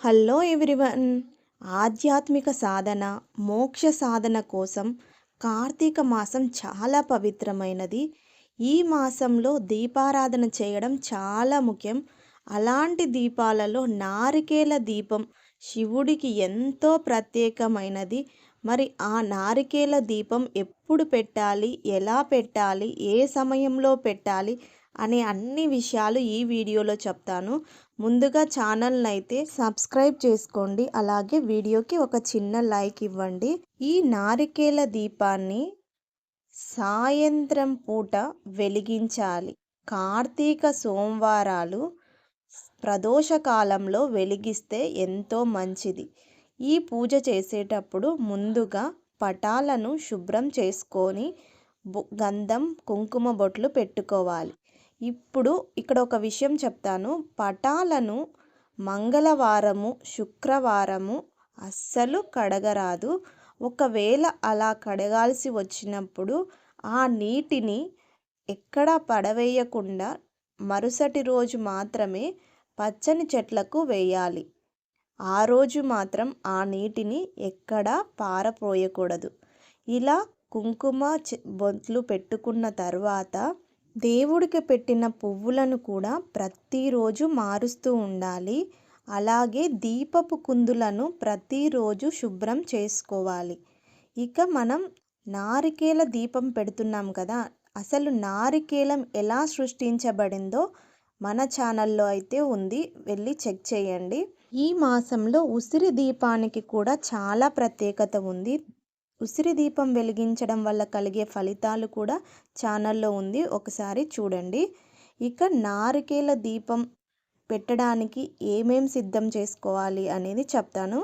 Hello everyone. ఆధ్యాత్మిక సాధన మోక్ష సాధన కోసం కార్తీక మాసం చాలా పవిత్రమైనది. ఈ మాసంలో దీపారాధన చేయడం చాలా ముఖ్యం. అలాంటి దీపాలలో నారికేల దీపం శివుడికి ఎంతో ప్రత్యేకమైనది. మరి ఆ నారికేల దీపం ఎప్పుడు పెట్టాలి? ఎలా పెట్టాలి? ఏ సమయంలో పెట్టాలి? అనే అన్ని విషయాలు ఈ వీడియోలో చెప్తాను. ముందుగా ఛానల్ని అయితే సబ్స్క్రైబ్ చేసుకోండి. అలాగే వీడియోకి ఒక చిన్న లైక్ ఇవ్వండి. ఈ నారికేల దీపాన్ని సాయంత్రం పూట వెలిగించాలి. కార్తీక సోమవారాలు ప్రదోష కాలంలో వెలిగిస్తే ఎంతో మంచిది. ఈ పూజ చేసేటప్పుడు ముందుగా పటాలను శుభ్రం చేసుకొని గంధం కుంకుమ బొట్లు పెట్టుకోవాలి. ఇప్పుడు ఇక్కడ ఒక విషయం చెప్తాను. పటాలను మంగళవారము శుక్రవారము అస్సలు కడగరాదు. ఒకవేళ అలా కడగాల్సి వచ్చినప్పుడు ఆ నీటిని ఎక్కడా పడవేయకుండా మరుసటి రోజు మాత్రమే పచ్చని చెట్లకు వేయాలి. ఆ రోజు మాత్రం ఆ నీటిని ఎక్కడా పారపోయకూడదు. ఇలా కుంకుమ బొట్లు పెట్టుకున్న తర్వాత దేవుడికి పెట్టిన పువ్వులను కూడా ప్రతిరోజు మారుస్తూ ఉండాలి. అలాగే దీపపు కుందులను ప్రతిరోజు శుభ్రం చేసుకోవాలి. ఇక మనం నారికేల దీపం పెడుతున్నాం కదా అసలు నారికేలం ఎలా సృష్టించబడిందో మన ఛానల్లో అయితే ఉంది. వెళ్ళి చెక్ చేయండి. ఈ మాసంలో ఉసిరి దీపానికి కూడా చాలా ప్రత్యేకత ఉంది. ఉసిరి దీపం వెలిగించడం వల్ల కలిగే ఫలితాలు కూడా ఛానల్లో ఉంది. ఒకసారి చూడండి. ఇక నారికేల దీపం పెట్టడానికి ఏమేం సిద్ధం చేసుకోవాలి అనేది చెప్తాను.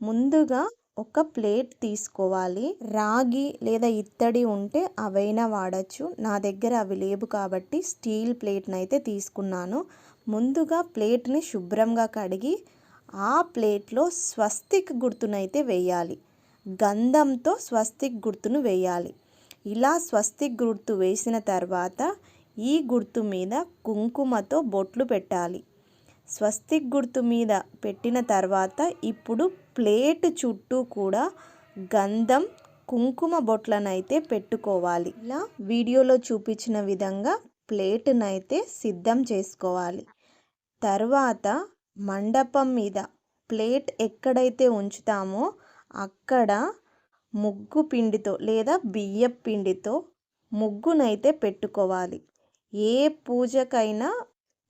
ముందుగా ఒక ప్లేట్ తీసుకోవాలి. రాగి లేదా ఇత్తడి ఉంటే అవైనా వాడచ్చు. నా దగ్గర అవి లేవు కాబట్టి స్టీల్ ప్లేట్ని అయితే తీసుకున్నాను. ముందుగా ప్లేట్ని శుభ్రంగా కడిగి ఆ ప్లేట్లో స్వస్తిక్ గుర్తునైతే వేయాలి. గంధంతో స్వస్తిక్ గుర్తును వేయాలి. ఇలా స్వస్తిక్ గుర్తు వేసిన తర్వాత ఈ గుర్తు మీద కుంకుమతో బొట్లు పెట్టాలి. స్వస్తిక్ గుర్తు మీద పెట్టిన తర్వాత ఇప్పుడు ప్లేట్ చుట్టూ కూడా గంధం కుంకుమ బొట్లనైతే పెట్టుకోవాలి. ఇలా వీడియోలో చూపించిన విధంగా ప్లేట్నైతే సిద్ధం చేసుకోవాలి. తర్వాత మండపం మీద ప్లేట్ ఎక్కడైతే ఉంచుతామో అక్కడ ముగ్గు పిండితో లేదా బియ్య పిండితో ముగ్గునైతే పెట్టుకోవాలి. ఏ పూజకైనా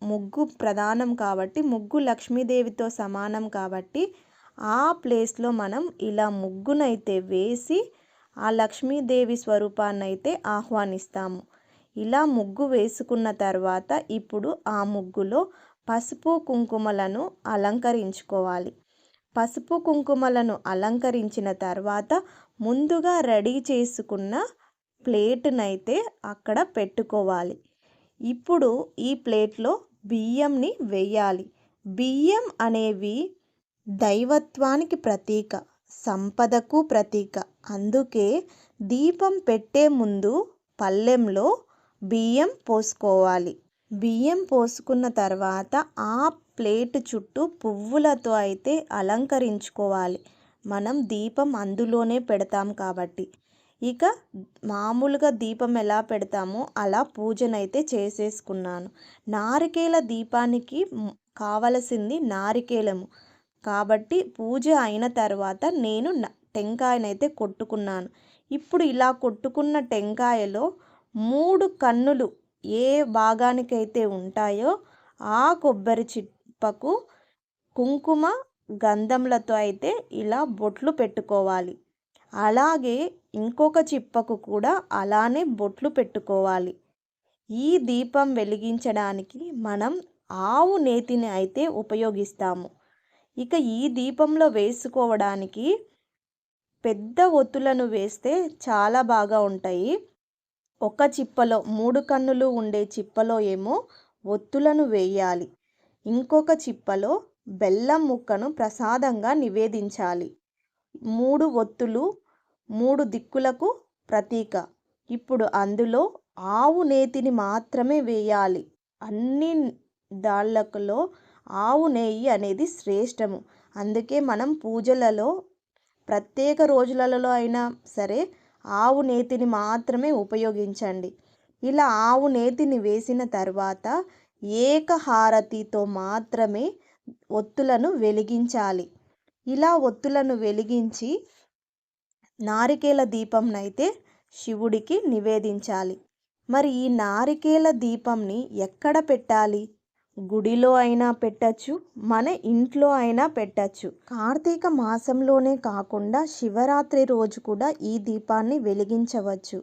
ముగ్గు ప్రధానం కాబట్టి ముగ్గు లక్ష్మీదేవితో సమానం కాబట్టి ఆ ప్లేస్లో మనం ఇలా ముగ్గునైతే వేసి ఆ లక్ష్మీదేవి స్వరూపాన్ని అయితే ఆహ్వానిస్తాము. ఇలా ముగ్గు వేసుకున్న తర్వాత ఇప్పుడు ఆ ముగ్గులో పసుపు కుంకుమలను అలంకరించుకోవాలి. పసుపు కుంకుమలను అలంకరించిన తర్వాత ముందుగా రెడీ చేసుకున్న ప్లేట్నైతే అక్కడ పెట్టుకోవాలి. ఇప్పుడు ఈ ప్లేట్లో బియ్యంని వేయాలి. బియ్యం అనేవి దైవత్వానికి ప్రతీక సంపదకు ప్రతీక. అందుకే దీపం పెట్టే ముందు పల్లెంలో బియ్యం పోసుకోవాలి. బియ్యం పోసుకున్న తర్వాత ఆ ప్లేట్ చుట్టూ పువ్వులతో అయితే అలంకరించుకోవాలి. మనం దీపం అందులోనే పెడతాం కాబట్టి. ఇక మామూలుగా దీపం ఎలా పెడతామో అలా పూజనైతే చేసేసుకున్నాను. నారికేల దీపానికి కావలసింది నారికేలము. కాబట్టి పూజ అయిన తర్వాత నేను టెంకాయనైతే కొట్టుకున్నాను. ఇప్పుడు ఇలా కొట్టుకున్న టెంకాయలో మూడు కన్నులు ఏ భాగానికైతే ఉంటాయో ఆ కొబ్బరి చిప్పకు కుంకుమ గంధంలతో అయితే ఇలా బొట్లు పెట్టుకోవాలి. అలాగే ఇంకొక చిప్పకు కూడా అలానే బొట్లు పెట్టుకోవాలి. ఈ దీపం వెలిగించడానికి మనం ఆవు నేతిని అయితే ఉపయోగిస్తాము. ఇక ఈ దీపంలో వేసుకోవడానికి పెద్ద ఒత్తులను వేస్తే చాలా బాగా ఉంటాయి. ఒక చిప్పలో మూడు కన్నులు ఉండే చిప్పలో ఏమో ఒత్తులను వేయాలి. ఇంకొక చిప్పలో బెల్లం ముక్కను ప్రసాదంగా నివేదించాలి. మూడు ఒత్తులు మూడు దిక్కులకు ప్రతీక. ఇప్పుడు అందులో ఆవు నేతిని మాత్రమే వేయాలి. అన్ని దాళ్ళకులో ఆవు నెయ్యి అనేది శ్రేష్టము. అందుకే మనం పూజలలో ప్రత్యేక రోజులలో అయినా సరే ఆవు నేతిని మాత్రమే ఉపయోగించండి. ఇలా ఆవు నేతిని వేసిన తర్వాత ఏకహారతితో మాత్రమే ఒత్తులను వెలిగించాలి. ఇలా ఒత్తులను వెలిగించి నారికేల దీపంనైతే శివుడికి నివేదించాలి. మరి ఈ నారికేల దీపంని ఎక్కడ పెట్టాలి? గుడిలో అయినా పెట్టచ్చు మన ఇంట్లో అయినా పెట్టచ్చు. కార్తీక మాసంలోనే కాకుండా శివరాత్రి రోజు కూడా ఈ దీపాన్ని వెలిగించవచ్చు.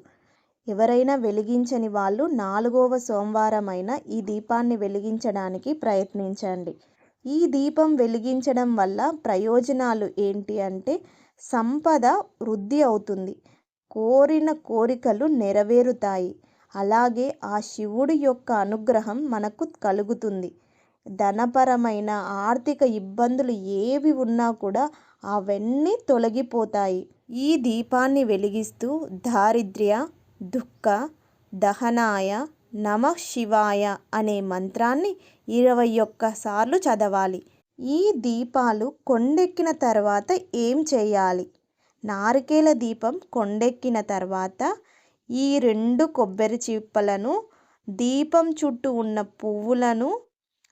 ఎవరైనా వెలిగించని వాళ్ళు నాలుగవ సోమవారమైన ఈ దీపాన్ని వెలిగించడానికి ప్రయత్నించండి. ఈ దీపం వెలిగించడం వల్ల ప్రయోజనాలు ఏంటి అంటే సంపద వృద్ధి అవుతుంది. కోరిన కోరికలు నెరవేరుతాయి. అలాగే ఆ శివుడి యొక్క అనుగ్రహం మనకు కలుగుతుంది. ధనపరమైన ఆర్థిక ఇబ్బందులు ఏవి ఉన్నా కూడా అవన్నీ తొలగిపోతాయి. ఈ దీపాన్ని వెలిగిస్తూ దారిద్ర్య దుఃఖ దహనాయ నమ శివాయ అనే మంత్రాన్ని ఇరవై ఒక్కసార్లు చదవాలి. ఈ దీపాలు కొండెక్కిన తర్వాత ఏం చేయాలి? నారికేల దీపం కొండెక్కిన తర్వాత ఈ రెండు కొబ్బరి చిప్పలను దీపం చుట్టూ ఉన్న పువ్వులను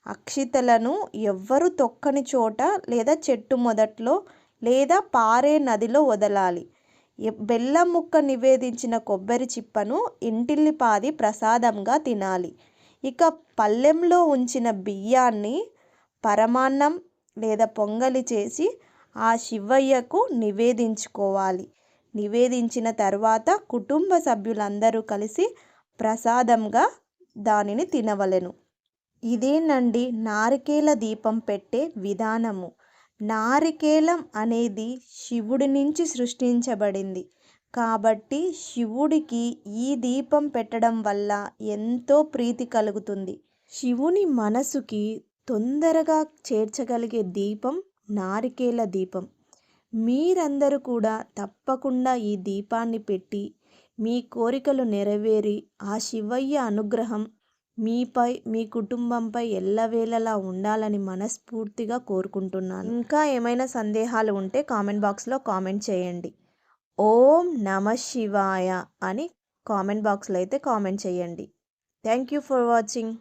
అక్షితలను ఎవ్వరు తొక్కని చోట లేదా చెట్టు మొదట్లో లేదా పారే నదిలో వదలాలి. బెల్లం ముక్క నివేదించిన కొబ్బరి చిప్పను ఇంటిల్లిపాది ప్రసాదంగా తినాలి. ఇక పళ్ళెంలో ఉంచిన బియ్యాన్ని పరమాన్నం లేదా పొంగలి చేసి ఆ శివయ్యకు నివేదించుకోవాలి. నివేదించిన తర్వాత కుటుంబ సభ్యులందరూ కలిసి ప్రసాదంగా దానిని తినవలెను. ఇదేనండి నారికేల దీపం పెట్టే విధానము. నారికేలం అనేది శివుడి నుంచి సృష్టించబడింది. కాబట్టి శివుడికి ఈ దీపం పెట్టడం వల్ల ఎంతో ప్రీతి కలుగుతుంది. శివుని మనసుకి తొందరగా చేర్చగలిగే దీపం నారికేల దీపం. మీరందరూ కూడా తప్పకుండా ఈ దీపాన్ని పెట్టి మీ కోరికలు నెరవేరి ఆ శివయ్య అనుగ్రహం మీపై మీ కుటుంబంపై ఎల్లవేళలా ఉండాలని మనస్ఫూర్తిగా కోరుకుంటున్నాను. ఇంకా ఏమైనా సందేహాలు ఉంటే కామెంట్ బాక్స్లో కామెంట్ చేయండి. ఓం నమ శివాయ అని కామెంట్ బాక్స్లో అయితే కామెంట్ చేయండి. Thank you for watching.